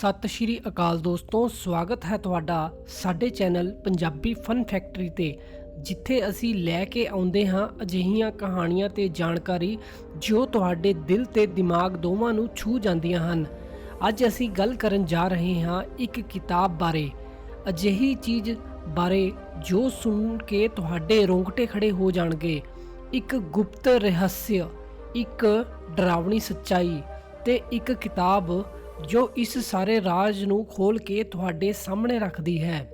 ਸਤਿ ਸ਼੍ਰੀ ਅਕਾਲ ਦੋਸਤੋ, ਸਵਾਗਤ ਹੈ ਤੁਹਾਡਾ ਸਾਡੇ ਚੈਨਲ ਪੰਜਾਬੀ ਫਨ ਫੈਕਟਰੀ ਤੇ, ਜਿੱਥੇ ਅਸੀਂ ਲੈ ਕੇ ਆਉਂਦੇ ਹਾਂ ਅਜਿਹੀਆਂ ਕਹਾਣੀਆਂ ਤੇ ਜਾਣਕਾਰੀ ਜੋ ਤੁਹਾਡੇ ਦਿਲ ਤੇ ਦਿਮਾਗ ਦੋਵਾਂ ਨੂੰ ਛੂ ਜਾਂਦੀਆਂ ਹਨ। ਅੱਜ ਅਸੀਂ ਗੱਲ ਕਰਨ ਜਾ ਰਹੇ ਹਾਂ ਇੱਕ ਕਿਤਾਬ ਬਾਰੇ। ਅਜਿਹੀ ਚੀਜ਼ ਬਾਰੇ ਜੋ ਸੁਣ ਕੇ ਤੁਹਾਡੇ ਰੋਂਗਟੇ ਖੜੇ ਹੋ ਜਾਣਗੇ। ਇੱਕ ਗੁਪਤ ਰਹੱਸ, ਇੱਕ ਡਰਾਵਣੀ ਸੱਚਾਈ ਤੇ ਇੱਕ ਕਿਤਾਬ ਜੋ ਇਸ ਸਾਰੇ ਰਾਜ ਨੂੰ ਖੋਲ ਕੇ ਤੁਹਾਡੇ ਸਾਹਮਣੇ ਰੱਖਦੀ ਹੈ।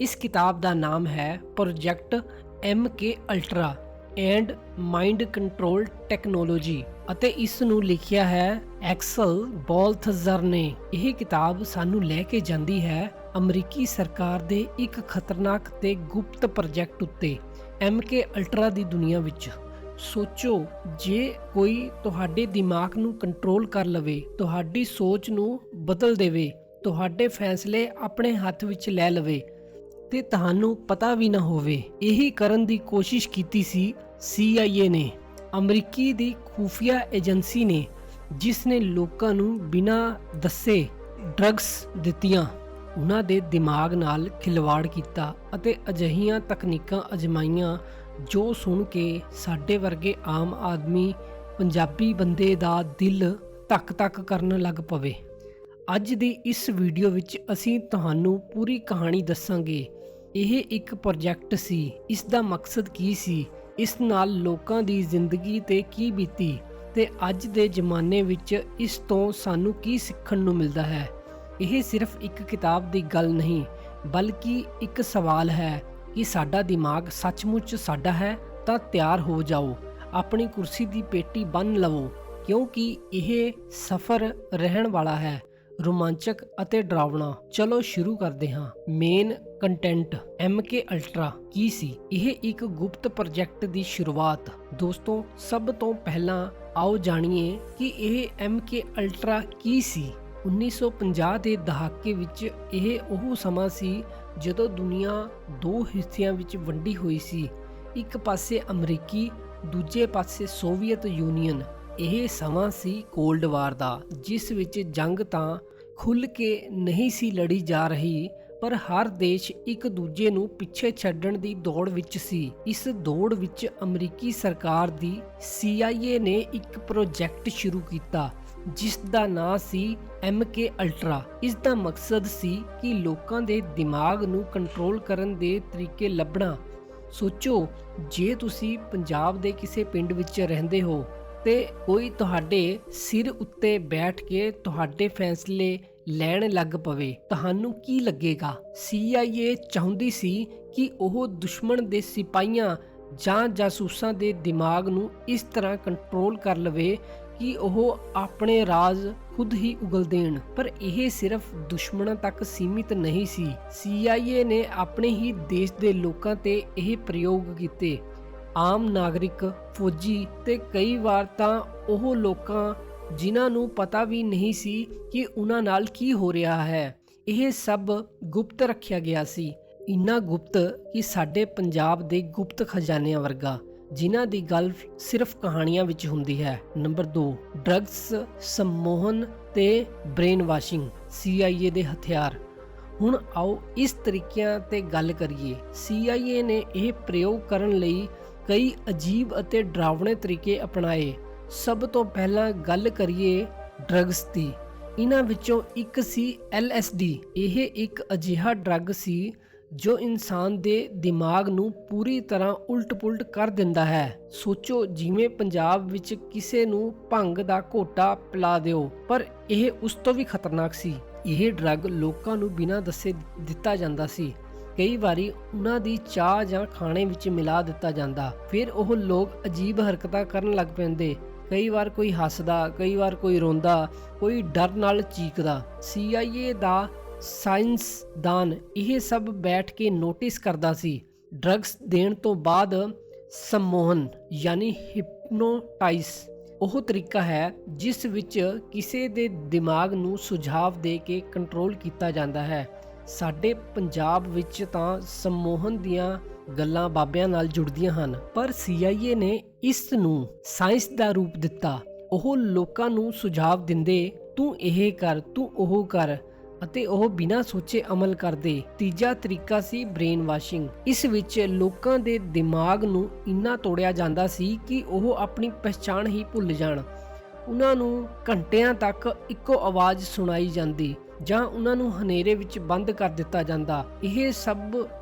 ਇਸ ਕਿਤਾਬ ਦਾ ਨਾਮ ਹੈ project M K ultra and mind control technology ਅਤੇ ਇਸ ਨੂੰ ਲਿਖਿਆ ਹੈ ਐਕਸਲ ਬੋਲਥਜ਼ਰ ਨੇ ਇਹ ਕਿਤਾਬ ਸਾਨੂੰ ਲੈ ਕੇ ਜਾਂਦੀ ਹੈ ਅਮਰੀਕੀ ਸਰਕਾਰ ਦੇ ਇੱਕ ਖਤਰਨਾਕ ਤੇ ਗੁਪਤ ਪ੍ਰੋਜੈਕਟ ਉੱਤੇ MK ਅਲਟਰਾ ਦੀ ਦੁਨੀਆ ਵਿੱਚ। ਸੋਚੋ, ਜੇ ਕੋਈ ਤੁਹਾਡੇ ਦਿਮਾਗ ਨੂੰ ਕੰਟਰੋਲ ਕਰ ਲਵੇ, ਤੁਹਾਡੀ ਸੋਚ ਨੂੰ ਬਦਲ ਦੇਵੇ, ਤੁਹਾਡੇ ਫੈਸਲੇ ਆਪਣੇ ਹੱਥ ਵਿੱਚ ਲੈ ਲਵੇ, ਤੇ ਤੁਹਾਨੂੰ ਪਤਾ ਵੀ ਨਾ ਹੋਵੇ। ਇਹੀ ਕਰਨ ਦੀ ਕੋਸ਼ਿਸ਼ ਕੀਤੀ ਸੀ CIA ਨੇ। ਅਮਰੀਕੀ ਦੀ ਖੂਫੀਆ ਏਜੰਸੀ ਨੇ, ਜਿਸ ਨੇ ਲੋਕਾਂ ਨੂੰ ਬਿਨਾਂ ਦੱਸੇ ਡਰੱਗਸ ਦਿੱਤੀਆਂ, ਉਹਨਾਂ ਦੇ ਦਿਮਾਗ ਨਾਲ ਖਿਲਵਾੜ ਕੀਤਾ ਅਤੇ ਅਜਿਹੀਆਂ ਤਕਨੀਕਾਂ ਅਜਮਾਈਆਂ ਜੋ ਸੁਣ ਕੇ ਸਾਡੇ ਵਰਗੇ ਆਮ ਆਦਮੀ ਪੰਜਾਬੀ ਬੰਦੇ ਦਾ ਦਿਲ ਧੱਕ-ਧੱਕ ਕਰਨ ਲੱਗ ਪਵੇ। ਅੱਜ ਦੀ ਇਸ ਵੀਡੀਓ ਵਿੱਚ ਅਸੀਂ ਤੁਹਾਨੂੰ ਪੂਰੀ ਕਹਾਣੀ ਦੱਸਾਂਗੇ। ਇਹ ਇੱਕ ਪ੍ਰੋਜੈਕਟ ਸੀ। ਇਸ ਦਾ ਮਕਸਦ ਕੀ ਸੀ? ਇਸ ਨਾਲ ਲੋਕਾਂ ਦੀ ਜ਼ਿੰਦਗੀ ਤੇ ਕੀ ਬੀਤੀ? ਤੇ ਅੱਜ ਦੇ ਜ਼ਮਾਨੇ ਵਿੱਚ ਇਸ ਤੋਂ ਸਾਨੂੰ ਕੀ ਸਿੱਖਣ ਨੂੰ ਮਿਲਦਾ ਹੈ? ਇਹ ਸਿਰਫ ਇੱਕ ਕਿਤਾਬ ਦੀ ਗੱਲ ਨਹੀਂ, ਬਲਕਿ ਇੱਕ ਸਵਾਲ ਹੈ। ਕਿ ਸਾਡਾ ਦਿਮਾਗ ਸੱਚਮੁੱਚ ਸਾਡਾ ਹੈ, ਤਾਂ ਤਿਆਰ ਹੋ ਜਾਓ। ਆਪਣੀ ਕੁਰਸੀ ਦੀ ਪੇਟੀ ਬੰਨ ਲਵੋ, ਕਿਉਂਕਿ ਇਹ ਸਫ਼ਰ ਰਹਿਣ ਵਾਲਾ ਹੈ, ਰੋਮਾਂਚਕ ਅਤੇ ਡਰਾਵਣਾ। ਚਲੋ ਸ਼ੁਰੂ ਕਰਦੇ ਹਾਂ। ਮੇਨ ਕੰਟੈਂਟ MK ਅਲਟਰਾ, ਕੀ ਸੀ? ਇਹ ਇੱਕ ਗੁਪਤ ਪ੍ਰੋਜੈਕਟ ਦੀ ਸ਼ੁਰੂਆਤ। ਦੋਸਤੋ, ਸਭ ਤੋਂ ਪਹਿਲਾਂ ਆਓ ਜਾਣੀਏ ਕਿ ਇਹ MK ਅਲਟਰਾ ਕੀ ਸੀ। 1950 ਦੇ ਦਹਾਕੇ ਵਿੱਚ ਇਹ ਉਹ ਸਮਾਂ ਸੀ ਜਦੋਂ ਦੁਨੀਆ ਦੋ ਹਿੱਸਿਆਂ ਵਿੱਚ ਵੰਡੀ ਹੋਈ ਸੀ, ਇੱਕ ਪਾਸੇ ਅਮਰੀਕੀ, ਦੂਜੇ ਪਾਸੇ ਸੋਵੀਅਤ ਯੂਨੀਅਨ। ਇਹ ਸਮਾਂ ਸੀ ਕੋਲਡ ਵਾਰ ਦਾ, ਜਿਸ ਵਿੱਚ ਜੰਗ ਤਾਂ ਖੁੱਲ ਕੇ ਨਹੀਂ ਸੀ ਲੜੀ ਜਾ ਰਹੀ, ਪਰ ਹਰ ਦੇਸ਼ ਇੱਕ ਦੂਜੇ ਨੂੰ ਪਿੱਛੇ ਛੱਡਣ ਦੀ ਦੌੜ ਵਿੱਚ ਸੀ। ਇਸ ਦੌੜ ਵਿੱਚ ਅਮਰੀਕੀ ਸਰਕਾਰ ਦੀ CIA ਨੇ ਇੱਕ ਪ੍ਰੋਜੈਕਟ ਸ਼ੁਰੂ ਕੀਤਾ ਜਿਸ ਦਾ ਨਾਂ ਸੀ MK ਅਲਟਰਾ। ਇਸ ਦਾ ਮਕਸਦ ਸੀ ਕਿ ਲੋਕਾਂ ਦੇ ਦਿਮਾਗ ਨੂੰ ਕੰਟਰੋਲ ਕਰਨ ਦੇ ਤਰੀਕੇ ਲੱਭਣਾ। ਸੋਚੋ, ਜੇ ਤੁਸੀਂ ਪੰਜਾਬ ਦੇ ਕਿਸੇ ਪਿੰਡ ਵਿੱਚ ਰਹਿੰਦੇ ਹੋ ਤੇ ਕੋਈ ਤੁਹਾਡੇ ਸਿਰ ਉੱਤੇ ਬੈਠ ਕੇ ਤੁਹਾਡੇ ਫੈਸਲੇ ਲੈਣ ਲੱਗ ਪਵੇ, ਤੁਹਾਨੂੰ ਕੀ ਲੱਗੇਗਾ? CIA ਚਾਹੁੰਦੀ ਸੀ ਕਿ ਉਹ ਦੁਸ਼ਮਣ ਦੇ ਸਿਪਾਹੀਆਂ ਜਾਂ ਜਾਸੂਸਾਂ ਦੇ ਦਿਮਾਗ ਨੂੰ ਇਸ ਤਰ੍ਹਾਂ ਕੰਟਰੋਲ ਕਰ ਲਵੇ ਕਿ ਉਹ ਆਪਣੇ ਰਾਜ ਖੁਦ ਹੀ ਉਗਲ ਦੇਣ। ਪਰ ਇਹ ਸਿਰਫ ਦੁਸ਼ਮਣਾਂ ਤੱਕ ਸੀਮਿਤ ਨਹੀਂ ਸੀ। CIA ਨੇ ਆਪਣੇ ਹੀ ਦੇਸ਼ ਦੇ ਲੋਕਾਂ ਤੇ ਇਹ ਪ੍ਰਯੋਗ ਕੀਤੇ। ਆਮ ਨਾਗਰਿਕ, ਫੌਜੀ ਤੇ ਕਈ ਵਾਰ ਤਾਂ ਉਹ ਲੋਕਾਂ ਜਿਨ੍ਹਾਂ ਨੂੰ ਪਤਾ ਵੀ ਨਹੀਂ ਸੀ ਕਿ ਉਹਨਾਂ ਨਾਲ ਕੀ ਹੋ ਰਿਹਾ ਹੈ, ਇਹ ਸਭ ਗੁਪਤ ਰੱਖਿਆ ਗਿਆ ਸੀ। ਇੰਨਾ ਗੁਪਤ ਕਿ ਸਾਡੇ ਪੰਜਾਬ ਦੇ ਗੁਪਤ ਖਜ਼ਾਨਿਆਂ ਵਰਗਾ। ਜਿਨ੍ਹਾਂ ਦੀ ਗੱਲ ਸਿਰਫ ਕਹਾਣੀਆਂ ਵਿੱਚ ਹੁੰਦੀ ਹੈ। ਨੰਬਰ 2 ਡਰੱਗਸ ਸੰਮੋਹਨ ਤੇ ਬ੍ਰੇਨ ਵਾਸ਼ਿੰਗ CIA ਦੇ ਹਥਿਆਰ। ਹੁਣ ਆਓ ਇਸ ਤਰੀਕਿਆਂ ਤੇ ਗੱਲ ਕਰੀਏ। CIA ਨੇ ਇਹ ਪ੍ਰਯੋਗ ਕਰਨ ਲਈ ਕਈ ਅਜੀਬ ਅਤੇ ਡਰਾਵਣੇ ਤਰੀਕੇ ਅਪਣਾਏ। ਸਭ ਤੋਂ ਪਹਿਲਾਂ ਗੱਲ ਕਰੀਏ ਡਰੱਗਸ ਦੀ। ਇਹਨਾਂ ਵਿੱਚੋਂ ਇੱਕ ਸੀ LSD ਇਹ ਇੱਕ ਅਜਿਹਾ ਡਰੱਗ ਸੀ ਜੋ ਇਨਸਾਨ ਦੇ ਦਿਮਾਗ ਨੂੰ ਪੂਰੀ ਤਰ੍ਹਾਂ ਉਲਟ-ਪੁਲਟ ਕਰ ਦਿੰਦਾ ਹੈ। ਸੋਚੋ ਜਿਵੇਂ ਪੰਜਾਬ ਵਿੱਚ ਕਿਸੇ ਨੂੰ ਭੰਗ ਦਾ ਘੋਟਾ ਪਿਲਾ ਦਿਓ, ਪਰ ਇਹ ਉਸ ਤੋਂ ਵੀ ਖਤਰਨਾਕ ਸੀ। ਇਹ ਡਰੱਗ ਲੋਕਾਂ ਨੂੰ ਬਿਨਾਂ ਦੱਸੇ ਦਿੱਤਾ ਜਾਂਦਾ ਸੀ। ਕਈ ਵਾਰੀ ਉਹਨਾਂ ਦੀ ਚਾਹ ਜਾਂ ਖਾਣੇ ਵਿੱਚ ਮਿਲਾ ਦਿੱਤਾ ਜਾਂਦਾ। ਫਿਰ ਉਹ ਲੋਕ ਅਜੀਬ ਹਰਕਤਾਂ ਕਰਨ ਲੱਗ ਪੈਂਦੇ। ਕਈ ਵਾਰ ਕੋਈ ਹੱਸਦਾ, ਕਈ ਵਾਰ ਕੋਈ ਰੋਂਦਾ, ਕੋਈ ਡਰ ਨਾਲ ਚੀਕਦਾ। CIA ਦਾ ਸਾਇੰਸਦਾਨ ਇਹ ਸਭ ਬੈਠ ਕੇ ਨੋਟਿਸ ਕਰਦਾ ਸੀ। ਡਰੱਗਸ ਦੇਣ ਤੋਂ ਬਾਅਦ ਸਮੋਹਨ, ਯਾਨੀ ਹਿਪਨੋਟਾਈਜ਼ ਉਹ ਤਰੀਕਾ ਹੈ ਜਿਸ ਵਿੱਚ ਕਿਸੇ ਦੇ ਦਿਮਾਗ ਨੂੰ ਸੁਝਾਵ ਦੇ ਕੇ ਕੰਟਰੋਲ ਕੀਤਾ ਜਾਂਦਾ ਹੈ। ਸਾਡੇ ਪੰਜਾਬ ਵਿੱਚ ਤਾਂ ਸਮੋਹਨ ਦੀਆਂ ਗੱਲਾਂ ਬਾਬਿਆਂ ਨਾਲ ਜੁੜਦੀਆਂ ਹਨ, ਪਰ CIA ਨੇ ਇਸ ਨੂੰ ਸਾਇੰਸ ਦਾ ਰੂਪ ਦਿੱਤਾ। ਉਹ ਲੋਕਾਂ ਨੂੰ ਸੁਝਾਵ ਦਿੰਦੇ, ਤੂੰ ਇਹ ਕਰ, ਤੂੰ ਉਹ ਕਰ ਅਤੇ ਉਹ ਬਿਨਾਂ ਸੋਚੇ ਅਮਲ ਕਰਦੇ। ਤੀਜਾ ਤਰੀਕਾ ਸੀ ਬ੍ਰੇਨ ਵਾਸ਼ਿੰਗ। ਇਸ ਵਿੱਚ ਲੋਕਾਂ ਦੇ ਦਿਮਾਗ ਨੂੰ ਇੰਨਾ ਤੋੜਿਆ ਜਾਂਦਾ ਸੀ ਕਿ ਉਹ ਆਪਣੀ ਪਛਾਣ ਹੀ ਭੁੱਲ ਜਾਣ। ਉਹਨਾਂ ਨੂੰ ਘੰਟਿਆਂ ਤੱਕ ਇੱਕੋ ਆਵਾਜ਼ ਸੁਣਾਈ ਜਾਂਦੀ ਜਾਂ ਉਹਨਾਂ ਨੂੰ ਹਨੇਰੇ ਵਿੱਚ ਬੰਦ ਕਰ ਦਿੱਤਾ ਜਾਂਦਾ। ਇਹ ਸਭ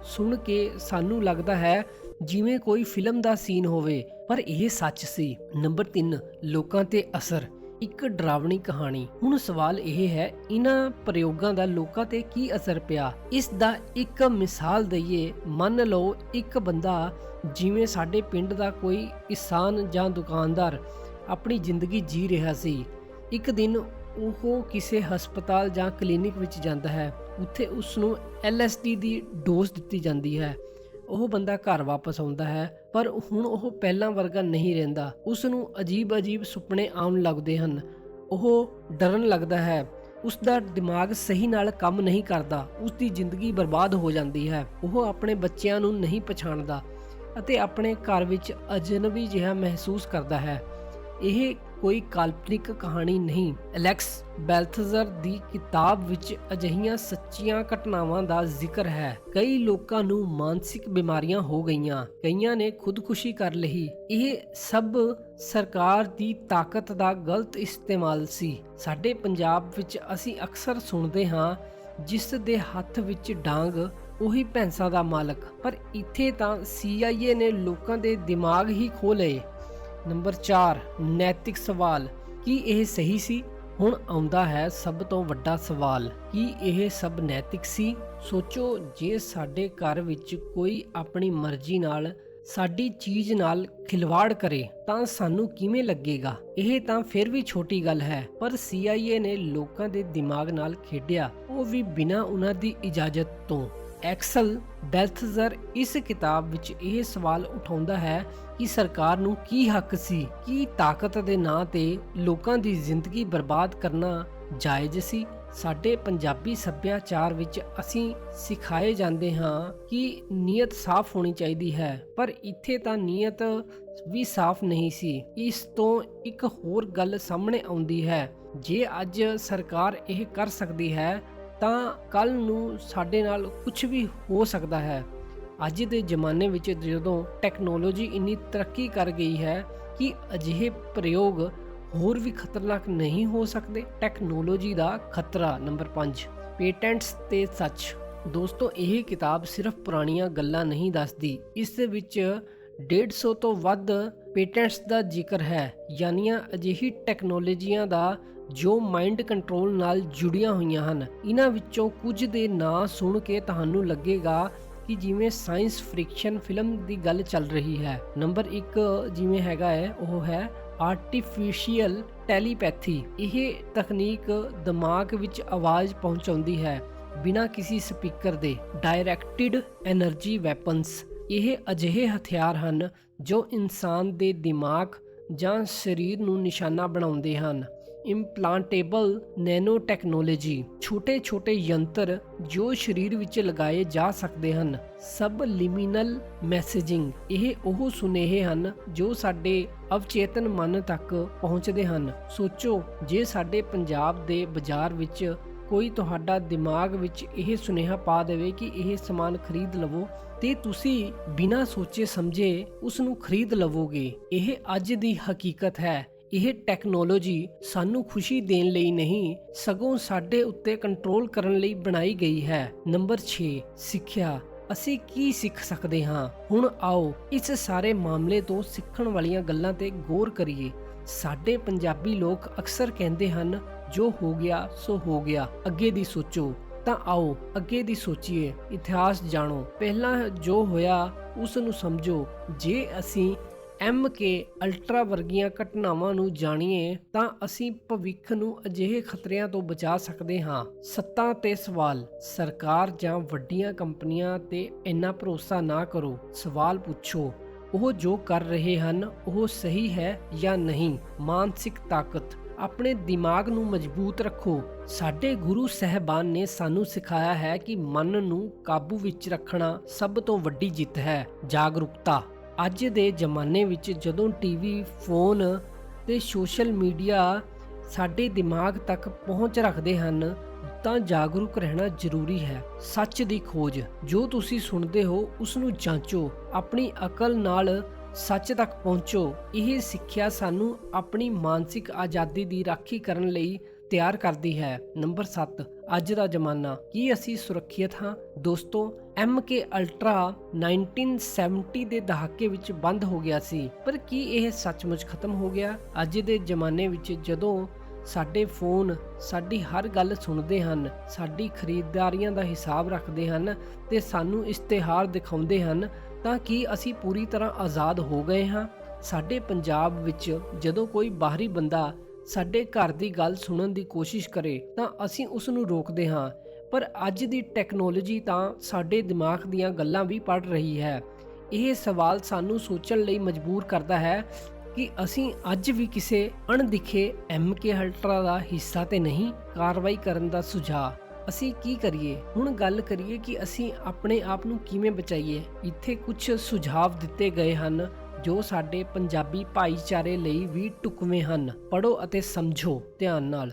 ਸੁਣ ਕੇ ਸਾਨੂੰ ਲੱਗਦਾ ਹੈ ਜਿਵੇਂ ਕੋਈ ਫਿਲਮ ਦਾ ਸੀਨ ਹੋਵੇ, ਪਰ ਇਹ ਸੱਚ ਸੀ। ਨੰਬਰ 3 ਲੋਕਾਂ ਤੇ ਅਸਰ। ਇੱਕ ਡਰਾਵਣੀ ਕਹਾਣੀ। ਹੁਣ ਸਵਾਲ ਇਹ ਹੈ ਇਹਨਾਂ ਪ੍ਰਯੋਗਾਂ ਦਾ ਲੋਕਾਂ ਤੇ ਕੀ ਅਸਰ ਪਿਆ? ਇਸ ਦਾ ਇੱਕ ਮਿਸਾਲ ਦਈਏ, ਮੰਨ ਲਓ ਇੱਕ ਬੰਦਾ ਜਿਵੇਂ ਸਾਡੇ ਪਿੰਡ ਦਾ ਕੋਈ ਕਿਸਾਨ ਜਾਂ ਦੁਕਾਨਦਾਰ ਆਪਣੀ ਜ਼ਿੰਦਗੀ ਜੀ ਰਿਹਾ ਸੀ। ਇੱਕ ਦਿਨ ਉਹ ਕਿਸੇ ਹਸਪਤਾਲ ਜਾਂ ਕਲੀਨਿਕ ਵਿੱਚ ਜਾਂਦਾ ਹੈ। ਉੱਥੇ ਉਸ ਨੂੰ LSD ਦੀ ਡੋਜ਼ ਦਿੱਤੀ ਜਾਂਦੀ ਹੈ। ਉਹ ਬੰਦਾ ਘਰ ਵਾਪਸ ਆਉਂਦਾ ਹੈ। ਪਰ ਹੁਣ ਉਹ ਪਹਿਲਾਂ ਵਰਗਾ ਨਹੀਂ ਰਹਿੰਦਾ। ਉਸ ਨੂੰ ਅਜੀਬ-ਅਜੀਬ ਸੁਪਨੇ ਆਉਣ ਲੱਗਦੇ ਹਨ। ਉਹ ਡਰਨ ਲੱਗਦਾ ਹੈ। ਉਸ ਦਾ ਦਿਮਾਗ ਸਹੀ ਨਾਲ ਕੰਮ ਨਹੀਂ ਕਰਦਾ। ਉਸ ਦੀ ਜ਼ਿੰਦਗੀ ਬਰਬਾਦ ਹੋ ਜਾਂਦੀ ਹੈ। ਉਹ ਆਪਣੇ ਬੱਚਿਆਂ ਨੂੰ ਨਹੀਂ ਪਛਾਣਦਾ ਅਤੇ ਆਪਣੇ ਘਰ ਵਿੱਚ ਅਜਨਬੀ ਜਿਹਾ ਮਹਿਸੂਸ ਕਰਦਾ ਹੈ। ਇਹ ਕੋਈ ਕਾਲਪਨਿਕ ਕਹਾਣੀ ਨਹੀਂ। ਐਲੈਕਸ ਬੈਲਥਜ਼ਰ ਦੀ ਕਿਤਾਬ ਵਿੱਚ ਅਜਿਹੀਆਂ ਸੱਚੀਆਂ ਘਟਨਾਵਾਂ ਦਾ ਜ਼ਿਕਰ ਹੈ। ਕਈ ਲੋਕਾਂ ਨੂੰ ਮਾਨਸਿਕ ਬਿਮਾਰੀਆਂ ਹੋ ਗਈਆਂ। ਕਈਆਂ ਨੇ ਖੁਦਕੁਸ਼ੀ ਕਰ ਲਈ। ਇਹ ਸਭ ਸਰਕਾਰ ਦੀ ਤਾਕਤ ਦਾ ਗਲਤ ਇਸਤੇਮਾਲ ਸੀ। ਸਾਡੇ ਪੰਜਾਬ ਵਿੱਚ ਅਸੀਂ ਅਕਸਰ ਸੁਣਦੇ ਹਾਂ, ਜਿਸ ਦੇ ਹੱਥ ਵਿੱਚ ਡਾਂਗ, ਉਹੀ ਭੈਂਸਾਂ ਦਾ ਮਾਲਕ। ਪਰ ਇੱਥੇ ਤਾਂ CIA ਨੇ ਲੋਕਾਂ ਦੇ ਦਿਮਾਗ ਹੀ ਖੋ ਲਏ। ਨੰਬਰ 4 ਨੈਤਿਕ ਸਵਾਲ। ਕੀ ਇਹ ਸਹੀ ਸੀ? ਹੁਣ ਆਉਂਦਾ ਹੈ ਸਭ ਤੋਂ ਵੱਡਾ ਸਵਾਲ। ਕੀ ਇਹ ਸਭ ਨੈਤਿਕ ਸੀ? ਸੋਚੋ, ਜੇ ਸਾਡੇ ਘਰ ਵਿੱਚ ਕੋਈ ਆਪਣੀ ਮਰਜ਼ੀ ਨਾਲ ਸਾਡੀ ਚੀਜ਼ ਨਾਲ ਖਿਲਵਾੜ ਕਰੇ, ਤਾਂ ਸਾਨੂੰ ਕਿਵੇਂ ਲੱਗੇਗਾ? ਇਹ ਤਾਂ ਫਿਰ ਵੀ ਛੋਟੀ ਗੱਲ ਹੈ, ਪਰ CIA ਨੇ ਲੋਕਾਂ ਦੇ ਦਿਮਾਗ ਨਾਲ ਖੇਡਿਆ, ਉਹ ਵੀ ਬਿਨਾਂ ਉਹਨਾਂ ਦੀ ਇਜਾਜ਼ਤ ਤੋਂ। ਐਕਸਲ ਬੈਲਥਜ਼ਰ ਇਸ ਕਿਤਾਬ ਵਿੱਚ ਇਹ ਸਵਾਲ ਉਠਾਉਂਦਾ ਹੈ ਕਿ ਸਰਕਾਰ ਨੂੰ ਕੀ ਹੱਕ ਸੀ, ਕੀ ਤਾਕਤ ਦੇ ਨਾਂ ਤੇ ਲੋਕਾਂ ਦੀ ਜ਼ਿੰਦਗੀ ਬਰਬਾਦ ਕਰਨਾ ਜਾਇਜ਼ ਸੀ? ਸਾਡੇ ਪੰਜਾਬੀ ਸੱਭਿਆਚਾਰ ਵਿੱਚ ਅਸੀਂ ਸਿਖਾਏ ਜਾਂਦੇ ਹਾਂ ਕਿ ਨੀਅਤ ਸਾਫ਼ ਹੋਣੀ ਚਾਹੀਦੀ ਹੈ, ਪਰ ਇੱਥੇ ਤਾਂ ਨੀਅਤ ਵੀ ਸਾਫ਼ ਨਹੀਂ ਸੀ। ਇਸ ਤੋਂ ਇੱਕ ਹੋਰ ਗੱਲ ਸਾਹਮਣੇ ਆਉਂਦੀ ਹੈ, ਜੇ ਅੱਜ ਸਰਕਾਰ ਇਹ ਕਰ ਸਕਦੀ ਹੈ ਤਾਂ ਕੱਲ ਨੂੰ ਸਾਡੇ ਨਾਲ ਕੁਝ ਵੀ ਹੋ ਸਕਦਾ ਹੈ। ਅੱਜ ਦੇ ਜ਼ਮਾਨੇ ਵਿੱਚ ਜਦੋਂ ਟੈਕਨੋਲੋਜੀ ਇੰਨੀ ਤਰੱਕੀ ਕਰ ਗਈ ਹੈ ਕਿ ਅਜਿਹੇ ਪ੍ਰਯੋਗ ਹੋਰ ਵੀ ਖਤਰਨਾਕ ਨਹੀਂ ਹੋ ਸਕਦੇ, ਟੈਕਨੋਲੋਜੀ ਦਾ ਖਤਰਾ ਨੰਬਰ 5 ਪੇਟੈਂਟਸ ਤੇ ਸੱਚ। ਦੋਸਤੋ, ਇਹ ਕਿਤਾਬ ਸਿਰਫ ਪੁਰਾਣੀਆਂ ਗੱਲਾਂ ਨਹੀਂ ਦੱਸਦੀ। ਇਸ ਦੇ ਵਿੱਚ 150 ਤੋਂ ਵੱਧ ਪੇਟੈਂਟਸ ਦਾ ਜ਼ਿਕਰ ਹੈ, ਯਾਨੀਆਂ ਅਜਿਹੀ ਟੈਕਨੋਲੋਜੀਆਂ ਦਾ ਜੋ ਮਾਈਂਡ ਕੰਟਰੋਲ ਨਾਲ ਜੁੜੀਆਂ ਹੋਈਆਂ ਹਨ। ਇਹਨਾਂ ਵਿੱਚੋਂ ਕੁਝ ਦੇ ਨਾਂ ਸੁਣ ਕੇ ਤੁਹਾਨੂੰ ਲੱਗੇਗਾ ਕਿ ਜਿਵੇਂ ਸਾਇੰਸ ਫ੍ਰਿਕਸ਼ਨ ਫਿਲਮ ਦੀ ਗੱਲ ਚੱਲ ਰਹੀ ਹੈ। ਨੰਬਰ 1 ਜਿਵੇਂ ਹੈਗਾ ਹੈ, ਉਹ ਹੈ ਆਰਟੀਫੀਸ਼ੀਅਲ ਟੈਲੀਪੈਥੀ। ਇਹ ਤਕਨੀਕ ਦਿਮਾਗ ਵਿੱਚ ਆਵਾਜ਼ ਪਹੁੰਚਾਉਂਦੀ ਹੈ ਬਿਨਾਂ ਕਿਸੇ ਸਪੀਕਰ ਦੇ। ਡਾਇਰੈਕਟਿਡ એનર્ਜੀ ਵੈਪਨਸ ਇਹ ਅਜਿਹੇ ਹਥਿਆਰ ਹਨ ਜੋ ਇਨਸਾਨ ਦੇ ਦਿਮਾਗ ਜਾਂ ਸਰੀਰ ਨੂੰ ਨਿਸ਼ਾਨਾ ਬਣਾਉਂਦੇ ਹਨ। ਇੰਪਲਾਂਟੇਬਲ ਨੈਨੋ ਟੈਕਨੋਲੋਜੀ ਛੋਟੇ-ਛੋਟੇ ਯੰਤਰ ਜੋ ਸਰੀਰ ਵਿੱਚ ਲਗਾਏ ਜਾ ਸਕਦੇ ਹਨ। ਸਬ ਲਿਮਿਨਲ ਮੈਸੇਜਿੰਗ, ਇਹ ਉਹ ਸੁਨੇਹੇ ਹਨ ਜੋ ਸਾਡੇ ਅਵਚੇਤਨ ਮਨ ਤੱਕ ਪਹੁੰਚਦੇ ਹਨ। ਸੋਚੋ, ਜੇ ਸਾਡੇ ਪੰਜਾਬ ਦੇ ਬਾਜ਼ਾਰ ਵਿੱਚ ਕੋਈ ਤੁਹਾਡਾ ਦਿਮਾਗ ਵਿੱਚ ਇਹ ਸੁਨੇਹਾ ਪਾ ਦੇਵੇ ਕਿ ਇਹ ਸਮਾਨ ਖਰੀਦ ਲਵੋ, ਤੇ ਤੁਸੀਂ ਬਿਨਾਂ ਸੋਚੇ ਸਮਝੇ ਉਸ ਨੂੰ ਖਰੀਦ ਲਵੋਗੇ, ਇਹ ਅੱਜ ਦੀ ਹਕੀਕਤ ਹੈ। ਇਹ ਟੈਕਨੋਲੋਜੀ ਸਾਨੂੰ ਖੁਸ਼ੀ ਦੇਣ ਲਈ ਨਹੀਂ, ਸਗੋਂ ਸਾਡੇ ਉੱਤੇ ਕੰਟਰੋਲ ਕਰਨ ਲਈ ਬਣਾਈ ਗਈ ਹੈ। ਨੰਬਰ 6 ਸਿੱਖਿਆ। ਅਸੀਂ ਕੀ ਸਿੱਖ ਸਕਦੇ ਹਾਂ? ਹੁਣ ਆਓ ਇਸ ਸਾਰੇ ਮਾਮਲੇ ਤੋਂ ਸਿੱਖਣ ਵਾਲੀਆਂ ਗੱਲਾਂ ਤੇ ਗੌਰ ਕਰੀਏ। ਸਾਡੇ ਪੰਜਾਬੀ ਲੋਕ ਅਕਸਰ ਕਹਿੰਦੇ ਹਨ, ਜੋ ਹੋ ਗਿਆ, ਸੋ ਹੋ ਗਿਆ। ਅੱਗੇ ਦੀ ਸੋਚੋ। ਤਾਂ ਆਓ ਅੱਗੇ ਦੀ ਸੋਚੀਏ। ਇਤਿਹਾਸ ਜਾਣੋ। ਪਹਿਲਾਂ ਜੋ ਹੋਇਆ, ਉਸ ਨੂੰ ਸਮਝੋ। ਜੇ ਅਸੀਂ ਐਮ ਕੇ ਅਲਟਰਾ ਵਰਗੀਆਂ ਘਟਨਾਵਾਂ ਨੂੰ ਜਾਣੀਏ ਤਾਂ ਅਸੀਂ ਭਵਿੱਖ ਨੂੰ ਅਜਿਹੇ ਖਤਰਿਆਂ ਤੋਂ ਬਚਾ ਸਕਦੇ ਹਾਂ। ਸੱਤਾ ਤੇ ਸਵਾਲ, ਸਰਕਾਰ ਜਾਂ ਵੱਡੀਆਂ ਕੰਪਨੀਆਂ ਤੇ ਇੰਨਾ ਭਰੋਸਾ ਨਾ ਕਰੋ, ਸਵਾਲ ਪੁੱਛੋ। ਉਹ ਜੋ ਕਰ ਰਹੇ ਹਨ, ਉਹ ਸਹੀ ਹੈ ਜਾਂ ਨਹੀਂ? ਮਾਨਸਿਕ ਤਾਕਤ, ਆਪਣੇ ਦਿਮਾਗ ਨੂੰ ਮਜ਼ਬੂਤ ਰੱਖੋ। ਸਾਡੇ ਗੁਰੂ ਸਹਿਬਾਨ ਨੇ ਸਾਨੂੰ ਸਿਖਾਇਆ ਹੈ ਕਿ ਮਨ ਨੂੰ ਕਾਬੂ ਵਿੱਚ ਰੱਖਣਾ ਸਭ ਤੋਂ ਵੱਡੀ ਜਿੱਤ ਹੈ। ਜਾਗਰੂਕਤਾ ਅੱਜ ਦੇ ਜ਼ਮਾਨੇ ਵਿੱਚ ਜਦੋਂ ਟੀਵੀ ਫੋਨ ਤੇ ਸੋਸ਼ਲ ਮੀਡੀਆ ਸਾਡੇ ਦਿਮਾਗ ਤੱਕ ਪਹੁੰਚ ਰੱਖਦੇ ਹਨ, ਤਾਂ ਜਾਗਰੂਕ ਰਹਿਣਾ ਜ਼ਰੂਰੀ ਹੈ। ਸੱਚ ਦੀ ਖੋਜ, ਜੋ ਤੁਸੀਂ ਸੁਣਦੇ ਹੋ ਉਸ ਨੂੰ ਜਾਂਚੋ, ਆਪਣੀ ਅਕਲ ਨਾਲ ਸੱਚ ਤੱਕ ਪਹੁੰਚੋ। ਇਹ ਸਿੱਖਿਆ ਸਾਨੂੰ ਆਪਣੀ ਮਾਨਸਿਕ ਆਜ਼ਾਦੀ ਦੀ ਰਾਖੀ ਕਰਨ ਲਈ ਤਿਆਰ ਕਰਦੀ ਹੈ। ਨੰਬਰ 7 ਅੱਜ ਦਾ ਜ਼ਮਾਨਾ, ਕੀ ਅਸੀਂ ਸੁਰੱਖਿਅਤ ਹਾਂ? ਦੋਸਤੋ MK ਅਲਟਰਾ 1970 ਦੇ ਦਹਾਕੇ ਵਿੱਚ ਬੰਦ ਹੋ ਗਿਆ ਸੀ। ਪਰ ਕੀ ਇਹ ਸੱਚਮੁੱਚ ਖਤਮ ਹੋ ਗਿਆ? ਅੱਜ ਦੇ ਜ਼ਮਾਨੇ ਵਿੱਚ ਜਦੋਂ ਸਾਡੇ ਫੋਨ ਸਾਡੀ ਹਰ ਗੱਲ ਸੁਣਦੇ ਹਨ, ਸਾਡੀ ਖਰੀਦਦਾਰੀਆਂ ਦਾ ਹਿਸਾਬ ਰੱਖਦੇ ਹਨ ਤੇ ਸਾਨੂੰ ਇਸ਼ਤਿਹਾਰ ਦਿਖਾਉਂਦੇ ਹਨ, ਤਾਂ ਕੀ ਅਸੀਂ ਪੂਰੀ ਤਰ੍ਹਾਂ ਆਜ਼ਾਦ ਹੋ ਗਏ ਹਾਂ? ਸਾਡੇ ਪੰਜਾਬ ਵਿੱਚ ਜਦੋਂ ਕੋਈ ਬਾਹਰੀ ਬੰਦਾ ਸਾਡੇ ਘਰ ਦੀ ਗੱਲ ਸੁਣਨ ਦੀ ਕੋਸ਼ਿਸ਼ ਕਰੇ, ਤਾਂ ਅਸੀਂ ਉਸ ਨੂੰ ਰੋਕਦੇ ਹਾਂ। ਪਰ ਅੱਜ ਦੀ ਟੈਕਨੋਲੋਜੀ ਤਾਂ ਸਾਡੇ ਦਿਮਾਗ ਦੀਆਂ ਗੱਲਾਂ ਵੀ ਪੜ੍ਹ ਰਹੀ ਹੈ। ਇਹ ਸਵਾਲ ਸਾਨੂੰ ਸੋਚਣ ਲਈ ਮਜਬੂਰ ਕਰਦਾ ਹੈ ਕਿ ਅਸੀਂ ਅੱਜ ਵੀ ਕਿਸੇ ਅਣਦਿਖੇ ਐਮਕੇ ਅਲਟਰਾ ਦਾ ਹਿੱਸਾ ਤੇ ਨਹੀਂ ਕਾਰਵਾਈ ਕਰਨ ਦਾ ਸੁਝਾਅ। ਅਸੀਂ ਕੀ ਕਰੀਏ? ਹੁਣ ਗੱਲ ਕਰੀਏ ਕਿ ਅਸੀਂ ਆਪਣੇ ਆਪ ਨੂੰ ਕਿਵੇਂ ਬਚਾਈਏ? ਇੱਥੇ ਕੁਝ ਸੁਝਾਵ ਦਿੱਤੇ ਗਏ ਹਨ ਜੋ ਸਾਡੇ ਪੰਜਾਬੀ ਭਾਈਚਾਰੇ ਲਈ ਵੀ ਟੁਕਵੇਂ ਹਨ। ਪੜੋ ਅਤੇ ਸਮਝੋ ਧਿਆਨ ਨਾਲ।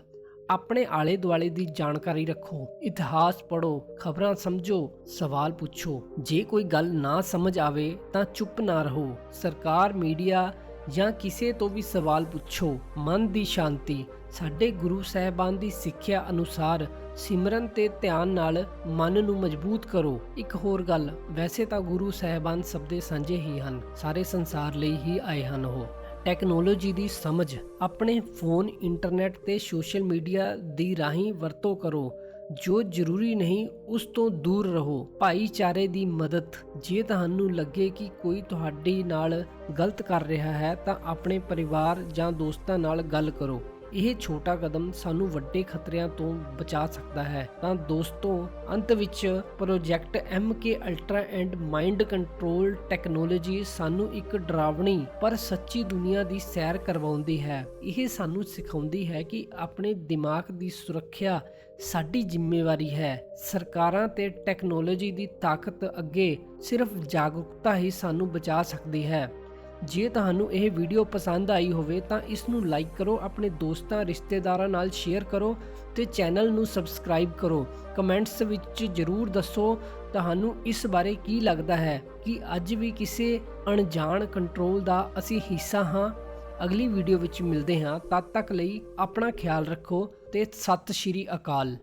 ਆਪਣੇ ਆਲੇ ਦੁਆਲੇ ਦੀ ਜਾਣਕਾਰੀ ਰੱਖੋ, ਇਤਿਹਾਸ ਪੜ੍ਹੋ, ਖਬਰਾਂ ਸਮਝੋ, ਸਵਾਲ ਪੁੱਛੋ। ਜੇ ਕੋਈ ਗੱਲ ਨਾ ਸਮਝ ਆਵੇ ਤਾਂ ਚੁੱਪ ਨਾ ਰਹੋ। ਸਰਕਾਰ, ਮੀਡੀਆ ਜਾਂ ਕਿਸੇ ਤੋਂ ਵੀ ਸਵਾਲ ਪੁੱਛੋ। ਮਨ ਦੀ ਸ਼ਾਂਤੀ, ਸਾਡੇ ਗੁਰੂ ਸਾਹਿਬਾਨ ਦੀ ਸਿੱਖਿਆ ਅਨੁਸਾਰ ਸਿਮਰਨ ਤੇ ਧਿਆਨ ਨਾਲ ਮਨ ਨੂੰ ਮਜ਼ਬੂਤ ਕਰੋ। ਇੱਕ ਹੋਰ ਗੱਲ, ਵੈਸੇ ਤਾਂ ਗੁਰੂ ਸਾਹਿਬਾਨ ਸਭ ਦੇ ਸਾਂਝੇ ਹੀ ਹਨ, ਸਾਰੇ ਸੰਸਾਰ ਲਈ ਹੀ ਆਏ ਹਨ ਉਹ। ਟੈਕਨੋਲੋਜੀ ਦੀ ਸਮਝ, ਆਪਣੇ ਫੋਨ, ਇੰਟਰਨੈਟ ਤੇ ਸੋਸ਼ਲ ਮੀਡੀਆ ਦੀ ਰਾਹੀਂ ਵਰਤੋਂ ਕਰੋ। ਜੋ ਜ਼ਰੂਰੀ ਨਹੀਂ, ਉਸ ਤੋਂ ਦੂਰ ਰਹੋ। ਭਾਈਚਾਰੇ ਦੀ ਮਦਦ, ਜੇ ਤੁਹਾਨੂੰ ਲੱਗੇ ਕਿ ਕੋਈ ਤੁਹਾਡੀ ਨਾਲ ਗਲਤ ਕਰ ਰਿਹਾ ਹੈ, ਤਾਂ ਆਪਣੇ ਪਰਿਵਾਰ ਜਾਂ ਦੋਸਤਾਂ ਨਾਲ ਗੱਲ ਕਰੋ। ਇਹ ਛੋਟਾ ਕਦਮ ਸਾਨੂੰ ਵੱਡੇ ਖਤਰਿਆਂ ਤੋਂ ਬਚਾ ਸਕਦਾ ਹੈ। ਤਾਂ ਦੋਸਤੋ, ਅੰਤ ਵਿੱਚ project MK ultra and mind control technology ਸਾਨੂੰ ਇੱਕ ਡਰਾਵਣੀ ਪਰ ਸੱਚੀ ਦੁਨੀਆ ਦੀ ਸੈਰ ਕਰਵਾਉਂਦੀ ਹੈ। ਇਹ ਸਾਨੂੰ ਸਿਖਾਉਂਦੀ ਹੈ ਕਿ ਆਪਣੇ ਦਿਮਾਗ ਦੀ ਸੁਰੱਖਿਆ ਸਾਡੀ ਜ਼ਿੰਮੇਵਾਰੀ ਹੈ। ਸਰਕਾਰਾਂ ਤੇ ਟੈਕਨੋਲੋਜੀ ਦੀ ਤਾਕਤ ਅੱਗੇ ਸਿਰਫ ਜਾਗਰੂਕਤਾ ਹੀ ਸਾਨੂੰ ਬਚਾ ਸਕਦੀ ਹੈ। ਜੇ ਤੁਹਾਨੂੰ ਇਹ ਵੀਡੀਓ ਪਸੰਦ ਆਈ ਹੋਵੇ ਤਾਂ ਇਸ ਨੂੰ ਲਾਈਕ ਕਰੋ, ਆਪਣੇ ਦੋਸਤਾਂ, ਰਿਸ਼ਤੇਦਾਰਾਂ ਨਾਲ ਸ਼ੇਅਰ ਕਰੋ ਤੇ ਚੈਨਲ ਨੂੰ ਸਬਸਕ੍ਰਾਈਬ ਕਰੋ। ਕਮੈਂਟਸ ਵਿੱਚ ਜਰੂਰ ਦੱਸੋ ਤੁਹਾਨੂੰ ਇਸ ਬਾਰੇ ਕੀ ਲੱਗਦਾ ਹੈ ਕਿ ਅੱਜ ਵੀ ਕਿਸੇ ਅਣਜਾਣ ਕੰਟਰੋਲ ਦਾ ਅਸੀਂ ਹਿੱਸਾ ਹਾਂ। ਅਗਲੀ ਵੀਡੀਓ ਵਿੱਚ ਮਿਲਦੇ ਹਾਂ। ਤਦ ਤੱਕ ਲਈ ਆਪਣਾ ਖਿਆਲ ਰੱਖੋ ਤੇ ਸਤਿ ਸ਼੍ਰੀ ਅਕਾਲ।